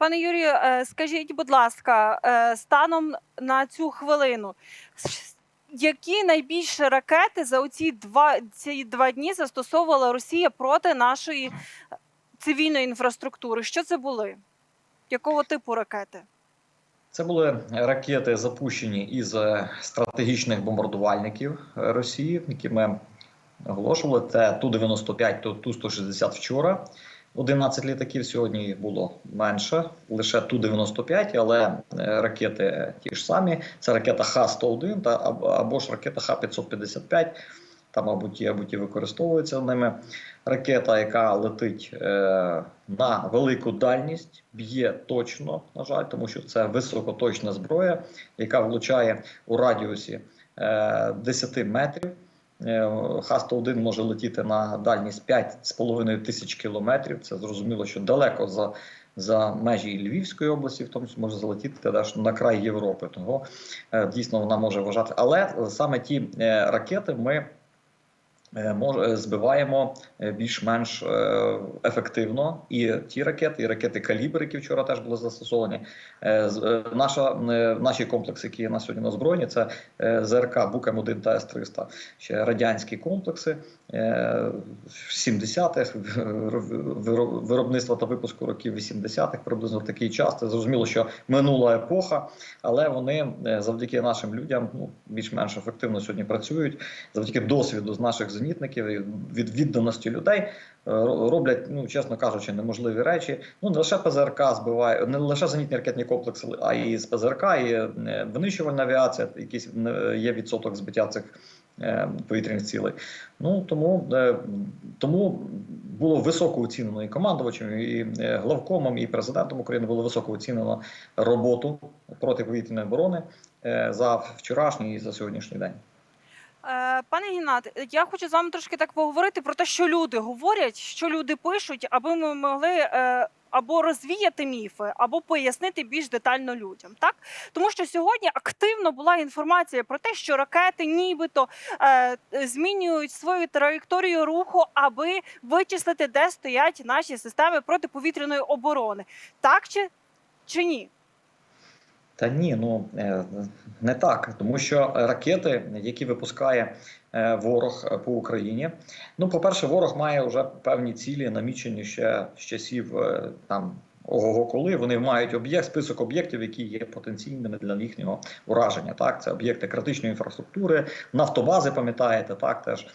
Пане Юрію, е, скажіть, будь ласка, е, станом на цю хвилину, які найбільше ракети за оці два ці два дні застосовувала Росія проти нашої е, цивільної інфраструктури? Що це були? Якого типу ракети? Це були ракети, запущені із стратегічних бомбардувальників Росії, які ми оголошували. Це Ту-95, Ту- Ту-160 вчора. 11 літаків сьогодні було менше, лише Ту-95, але е, ракети ті ж самі. Це ракета Х-101 та або, або ж ракета Х-555. Там, мабуть, є, мабуть, і використовується ними ракета, яка летить е, на велику дальність, б'є точно, на жаль, тому що це високоточна зброя, яка влучає у радіусі е, 10 метрів. Е, Х-101 може летіти на дальність 5,5 тисяч кілометрів. Це зрозуміло, що далеко за, за межі Львівської області, в тому числі може залетіти теж на край Європи. Того е, дійсно вона може вважати. Але саме ті е, ракети ми е, е, збиваємо е, більш-менш е, ефективно. І ті ракети, і ракети калібр, які вчора теж були застосовані. Е, е, Наша е, наші комплекси, які на сьогодні озброєні, це е, ЗРК Букем 1 та С-300, ще радянські комплекси. е, 70-х виробництва та випуску років 80-х, приблизно такий час. Це зрозуміло, що минула епоха, але вони е, завдяки нашим людям ну, більш-менш ефективно сьогодні працюють, завдяки досвіду з наших зенітників від відданості людей е, роблять, ну чесно кажучи, неможливі речі. Ну не лише ПЗРК збиває, не лише зенітні ракетні комплекси, а і з ПЗРК, і е, винищувальна авіація, якийсь е, є відсоток збиття цих повітряних цілей. Ну тому, тому було високо оцінено і командувачем, і главкомом, і президентом України було високо оцінено роботу протиповітряної оборони е, за вчорашній і за сьогоднішній день. Е, Пане Гіннат, я хочу з вами трошки так поговорити про те, що люди говорять, що люди пишуть, аби ми могли е, або розвіяти міфи, або пояснити більш детально людям. Так тому що сьогодні активно була інформація про те, що ракети нібито е, змінюють свою траєкторію руху, аби вичислити, де стоять наші системи протиповітряної оборони. Так чи, чи ні? Та ні, ну е, не так, тому що ракети, які випускає е, ворог е, по Україні, ну, по-перше, ворог має вже певні цілі, намічені ще з часів там. Ого, коли вони мають об'єкт, список об'єктів, які є потенційними для їхнього ураження. Так, це об'єкти критичної інфраструктури, нафтобази, пам'ятаєте, так теж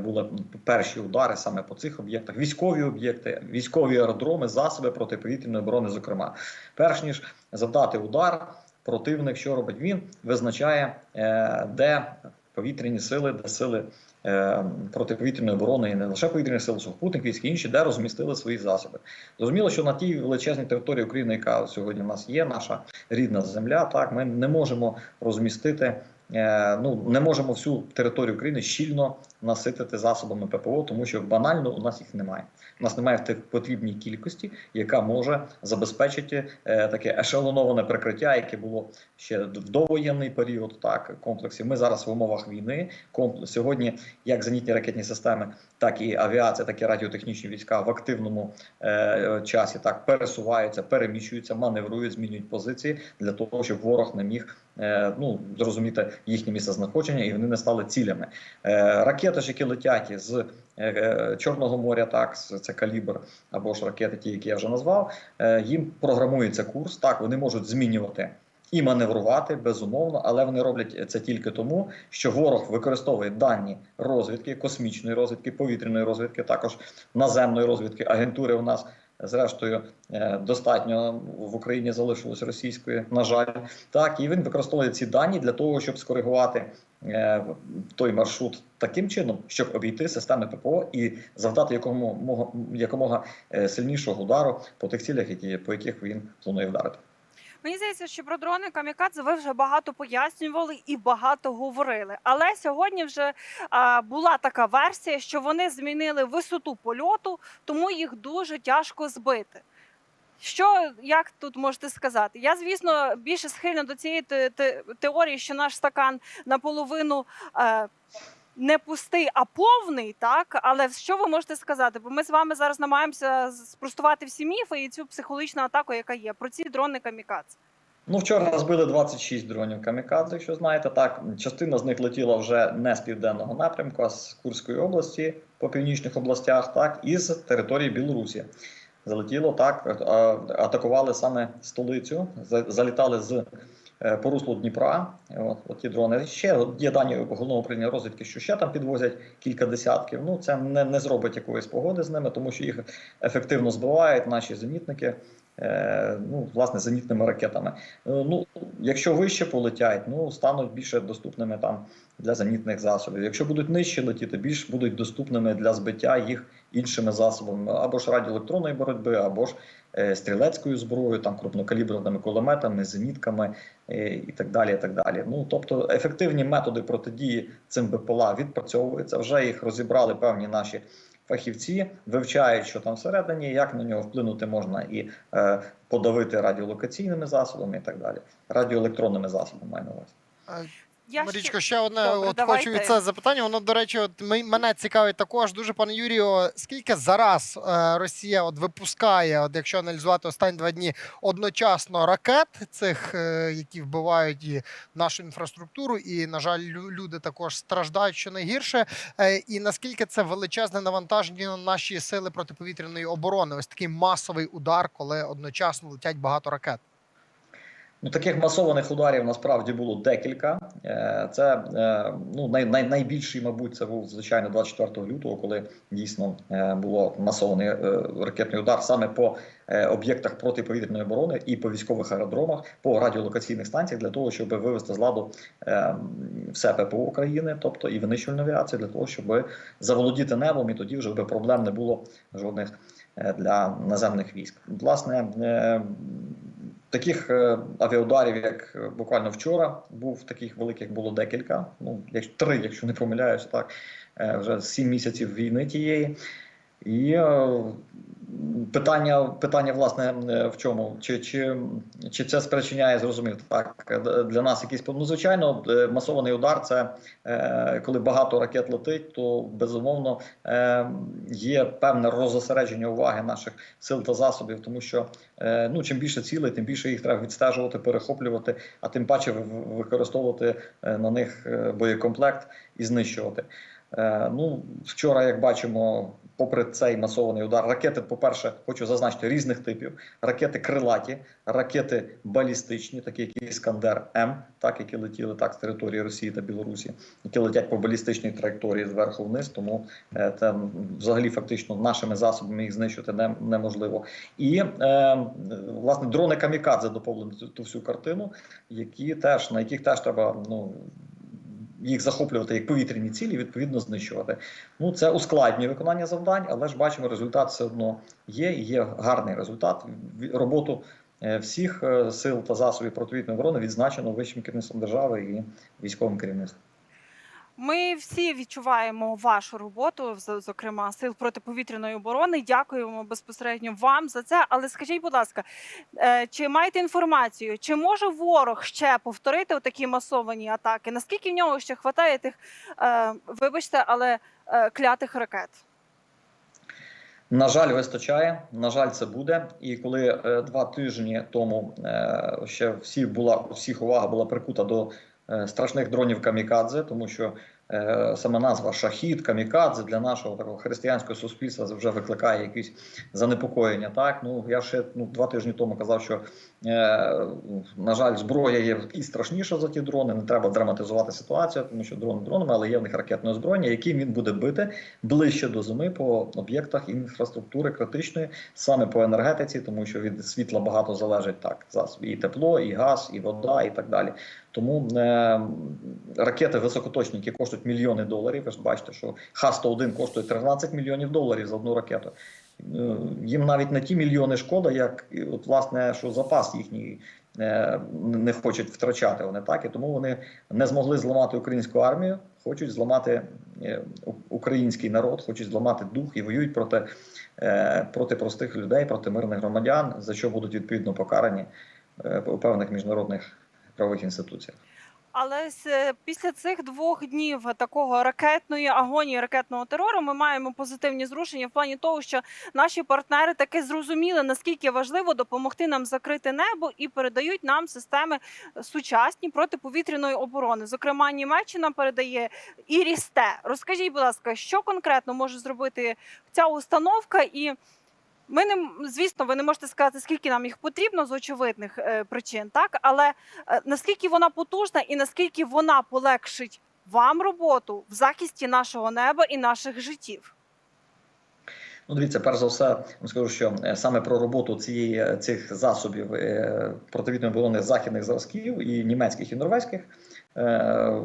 були перші удари саме по цих об'єктах, військові об'єкти, військові аеродроми, засоби протиповітряної оборони. Зокрема, перш ніж завдати удар, противник, що робить він, визначає, е, де повітряні сили, де сили е, протиповітряної оборони і не лише повітряні сили, сухопутних військ і інші, де розмістили свої засоби. Зрозуміло, що на тій величезній території України, яка сьогодні в нас є, наша рідна земля, так ми не можемо розмістити. Е, Ну, не можемо всю територію України щільно наситити засобами ППО, тому що банально у нас їх немає. У нас немає в тих потрібній кількості, яка може забезпечити е, таке ешелоноване прикриття, яке було ще в довоєнний період. Так комплексів. Ми зараз в умовах війни. Комплекс сьогодні, як зенітні ракетні системи, так і авіація, так і радіотехнічні війська в активному е, часі так пересуваються, переміщуються, маневрують, змінюють позиції для того, щоб ворог не міг е, ну зрозуміти їхнє місце знаходження, і вони не стали цілями. Е, ракети ж, які летять з е, Чорного моря, так це калібр або ж ракети, ті, які я вже назвав, е, їм програмується курс. Так вони можуть змінювати. І маневрувати безумовно, але вони роблять це тільки тому, що ворог використовує дані розвідки, космічної розвідки, повітряної розвідки, також наземної розвідки. Агентури у нас зрештою е, достатньо в Україні залишилось російської, на жаль, так і він використовує ці дані для того, щоб скоригувати е, той маршрут таким чином, щоб обійти системи ППО і завдати якомога якомога е, сильнішого удару по тих цілях, які по яких він планує вдарити. Мені здається, що про дрони камікадзе ви вже багато пояснювали і багато говорили. Але сьогодні вже а, була така версія, що вони змінили висоту польоту, тому їх дуже тяжко збити. Що як тут можете сказати? Я, звісно, більше схильна до цієї те- те- теорії, що наш стакан наполовину е, не пустий, а повний, так? Але що ви можете сказати? Бо ми з вами зараз намагаємося спростувати всі міфи і цю психологічну атаку, яка є, про ці дрони камікадзе. Ну, вчора збили 26 дронів камікадзе, якщо знаєте. Так, частина з них летіла вже не з південного напрямку, а з Курської області по північних областях, так, і з території Білорусі. Залетіло так, атакували саме столицю, залітали з по руслу Дніпра. От, от ті дрони. Ще є дані головного управління розвідки, що ще там підвозять кілька десятків. Ну це не, не зробить якоїсь погоди з ними, тому що їх ефективно збивають наші зенітники. е, Ну, власне, зенітними ракетами. Е, Ну, якщо вище полетять, ну стануть більше доступними там для зенітних засобів. Якщо будуть нижче летіти, більш будуть доступними для збиття їх іншими засобами, або ж радіоелектронної боротьби, або ж е, стрілецькою зброєю, там крупнокаліберними кулеметами, зенітками е, і так далі. І так далі. Ну тобто ефективні методи протидії цим БПЛА відпрацьовуються. Вже їх розібрали певні наші. Фахівці вивчають, що там всередині, як на нього вплинути можна і е, подавити радіолокаційними засобами і так далі. Радіоелектронними засобами маю на увазі. Я Марічко, ще одне Добре, от давайте. хочу від це запитання. Воно, до речі, от мене цікавить також дуже, пане Юрію. Скільки зараз е, Росія от випускає, от якщо аналізувати останні два дні, одночасно ракет цих, е, які вбивають і нашу інфраструктуру, і на жаль, лю- люди також страждають що найгірше. Е, і наскільки це величезне навантаження на наші сили протиповітряної оборони? Ось такий масовий удар, коли одночасно летять багато ракет. Ну, таких масованих ударів насправді було декілька. Е, Це е, ну, най, най, найбільший, мабуть, це був звичайно 24 лютого, коли дійсно е, було масований ракетний удар саме по об'єктах протиповітряної оборони і по військових аеродромах, по радіолокаційних станціях для того, щоб вивести з ладу все ППО України, тобто і винищувальну авіацію, для того, щоб заволодіти небом, і тоді вже би проблем не було жодних для наземних військ. Власне. Таких е, авіаударів, як е, буквально вчора, був таких великих було декілька. Ну, якщо три, якщо не помиляюся, так е, вже сім місяців війни тієї. І питання, питання, власне, е, в чому? Чи, чи, чи це спричиняє, зрозумів, так е, для нас якийсь ну, звичайно, е, масований удар це коли багато ракет летить, то безумовно є певне розосередження уваги наших сил та засобів, тому що ну чим більше цілей, тим більше їх треба відстежувати, перехоплювати, а тим паче використовувати на них боєкомплект і знищувати. Ну вчора, як бачимо, попри цей масований удар, ракети, по-перше, хочу зазначити різних типів: ракети крилаті, ракети балістичні, такі як Іскандер М, так які летіли так з території Росії та Білорусі, які летять по балістичній траєкторії зверху вниз. Тому е, там взагалі фактично нашими засобами їх знищити не, неможливо. І е, власне дрони камікадзе доповнили ту всю картину, які теж на яких теж треба ну. Їх захоплювати як повітряні цілі, відповідно знищувати. Ну це ускладнює виконання завдань, але ж бачимо, результат все одно є. Є гарний результат. Роботу е, всіх е, сил та засобів противітної оборони відзначено вищим керівництвом держави і військовим керівництвом. Ми всі відчуваємо вашу роботу, зокрема сил протиповітряної оборони. Дякуємо безпосередньо вам за це. Але скажіть, будь ласка, е, чи маєте інформацію, чи може ворог ще повторити такі масовані атаки? Наскільки в нього ще хватає тих, е, вибачте, але е, клятих ракет? На жаль, вистачає. На жаль, це буде. І коли два тижні тому ще всі була всіх увага була прикута до страшних дронів камікадзе, тому що е, саме назва шахід, камікадзе для нашого такого християнського суспільства вже викликає якісь занепокоєння. Так ну я ще ну два тижні тому казав, що е, на жаль, зброя є і страшніша за ті дрони. Не треба драматизувати ситуацію, тому що дрон дронами, але є в них ракетне озброєння, яким він буде бити ближче до зими по об'єктах інфраструктури критичної, саме по енергетиці, тому що від світла багато залежить так і тепло, і газ, і вода, і так далі. Тому е, ракети високоточні, які коштують мільйони доларів. Ви ж бачите, що Х-101 коштує 13 мільйонів доларів за одну ракету. Е, Їм навіть не ті мільйони шкода, як от власне, що запас їхній е, не хочуть втрачати. Вони так і тому вони не змогли зламати українську армію, хочуть зламати е, український народ, хочуть зламати дух і воюють проти, е, проти простих людей, проти мирних громадян, за що будуть відповідно покарані е, певних міжнародних правових інституціях. Але е, після цих двох днів такого ракетної агонії, ракетного терору, ми маємо позитивні зрушення в плані того, що наші партнери таки зрозуміли, наскільки важливо допомогти нам закрити небо і передають нам системи сучасні протиповітряної оборони. Зокрема, Німеччина передає і Рісте. Розкажіть, будь ласка, що конкретно може зробити ця установка і. Ми не звісно, ви не можете сказати, скільки нам їх потрібно з очевидних е, причин, так але е, наскільки вона потужна і наскільки вона полегшить вам роботу в захисті нашого неба і наших життів? Ну, дивіться, перш за все, скажу, що е, саме про роботу цієї цих засобів противітної оборони західних зразків і німецьких і норвезьких. Е,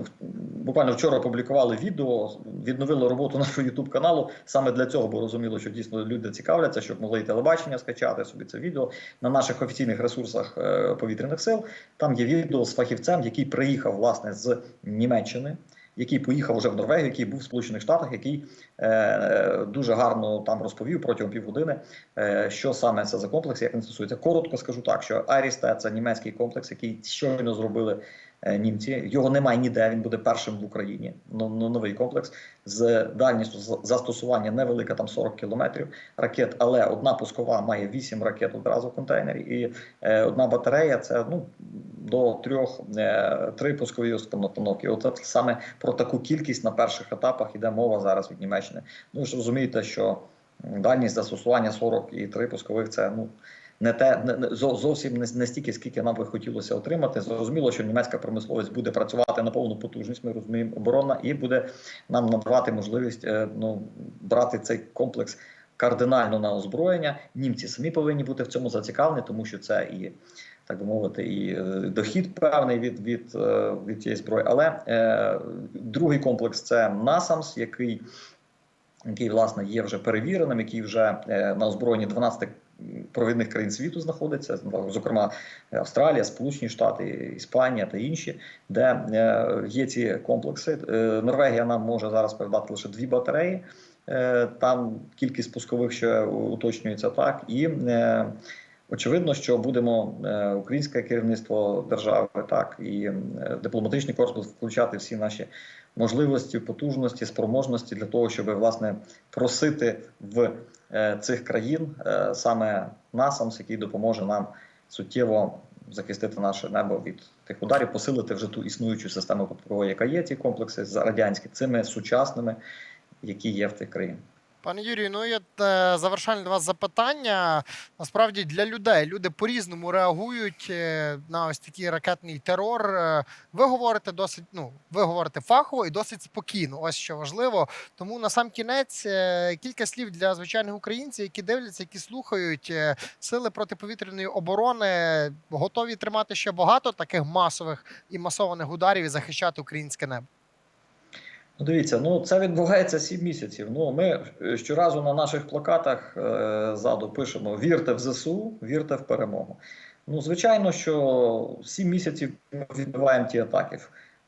Буквально вчора опублікували відео, відновили роботу нашого youtube каналу саме для цього, бо розуміло, що дійсно люди цікавляться, щоб могли і телебачення скачати собі це відео на наших офіційних ресурсах е, повітряних сил. Там є відео з фахівцем, який приїхав власне з Німеччини. Який поїхав уже в Норвегію, який був в Сполучених Штатах, який е, дуже гарно там розповів протягом півгодини, е, що саме це за комплекс, як він стосується. Коротко скажу так, що Арісте це німецький комплекс, який щойно зробили німці. Його немає ніде. Він буде першим в Україні. Ну, ну, новий комплекс з дальністю застосування невелика, там 40 кілометрів ракет, але одна пускова має 8 ракет одразу в контейнері, і е, одна батарея це ну до трьох е, три пускові установки. От саме про таку кількість на перших етапах іде мова зараз від Німеччини. Ну ж розумієте, що дальність застосування 40 і 3 пускових це ну. Не те не, зовсім не, не стільки, скільки нам би хотілося отримати. Зрозуміло, що німецька промисловість буде працювати на повну потужність. Ми розуміємо оборонна і буде нам надавати можливість е, ну брати цей комплекс кардинально на озброєння. Німці самі повинні бути в цьому зацікавлені, тому що це і так би мовити, і е, дохід певний від, від, е, від цієї зброї. Але е, другий комплекс це NASAMS, який, який власне є вже перевіреним, який вже е, на озброєнні 12 провідних країн світу знаходиться, зокрема Австралія, Сполучені Штати, Іспанія та інші, де е, є ці комплекси. Е, Норвегія нам може зараз передати лише дві батареї. Е, Там кількість пускових ще уточнюється так і. Очевидно, що будемо українське керівництво держави, так і дипломатичний корпус включати всі наші можливості, потужності, спроможності для того, щоб власне просити в цих країн е, саме НАСАМС, який допоможе нам суттєво захистити наше небо від тих ударів, посилити вже ту існуючу систему ППО, яка є ті комплекси радянські цими сучасними, які є в тих країнах. Пане Юрію, ну і е, завершальне до вас запитання. Насправді для людей люди по-різному реагують е, на ось такий ракетний терор. Е, Ви говорите досить, ну ви говорите фахово і досить спокійно. Ось що важливо. Тому на сам кінець кілька слів для звичайних українців, які дивляться, які слухають сили протиповітряної оборони, готові тримати ще багато таких масових і масованих ударів і захищати українське небо. Ну, дивіться, ну це відбувається 7 місяців. Ну ми е, щоразу на наших плакатах е, ззаду пишемо: вірте в ЗСУ, вірте в перемогу. Ну, звичайно, що 7 місяців ми відбиваємо ті атаки.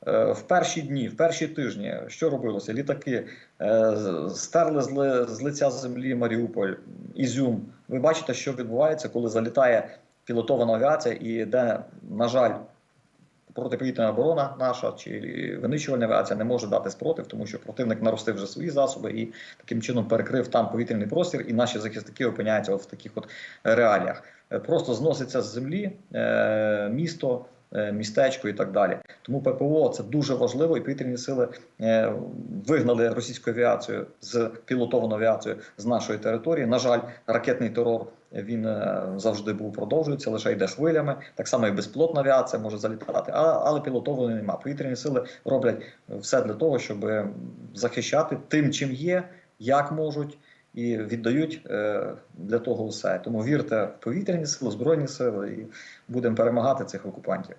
Е, В перші дні, в перші тижні, що робилося? Літаки е, стерли з, ли, з лиця землі Маріуполь, Ізюм. Ви бачите, що відбувається, коли залітає пілотована авіація, і де, на жаль, протиповітряна оборона наша чи винищувальна авіація не може дати спротив, тому що противник наростив вже свої засоби і таким чином перекрив там повітряний простір, і наші захисники опиняються от в таких от реаліях. Е, Просто зноситься з землі е, місто. е, Містечко і так далі, тому ППО це дуже важливо, і повітряні сили е, вигнали російську авіацію з пілотовану авіацію з нашої території. На жаль, ракетний терор він е, завжди був продовжується, лише йде хвилями. Так само і безпілотна авіація може залітати, але пілотованої нема. Повітряні сили роблять все для того, щоб захищати тим, чим є, як можуть. І віддають е, для того все. Тому вірте в повітряні сили, збройні сили, і будемо перемагати цих окупантів.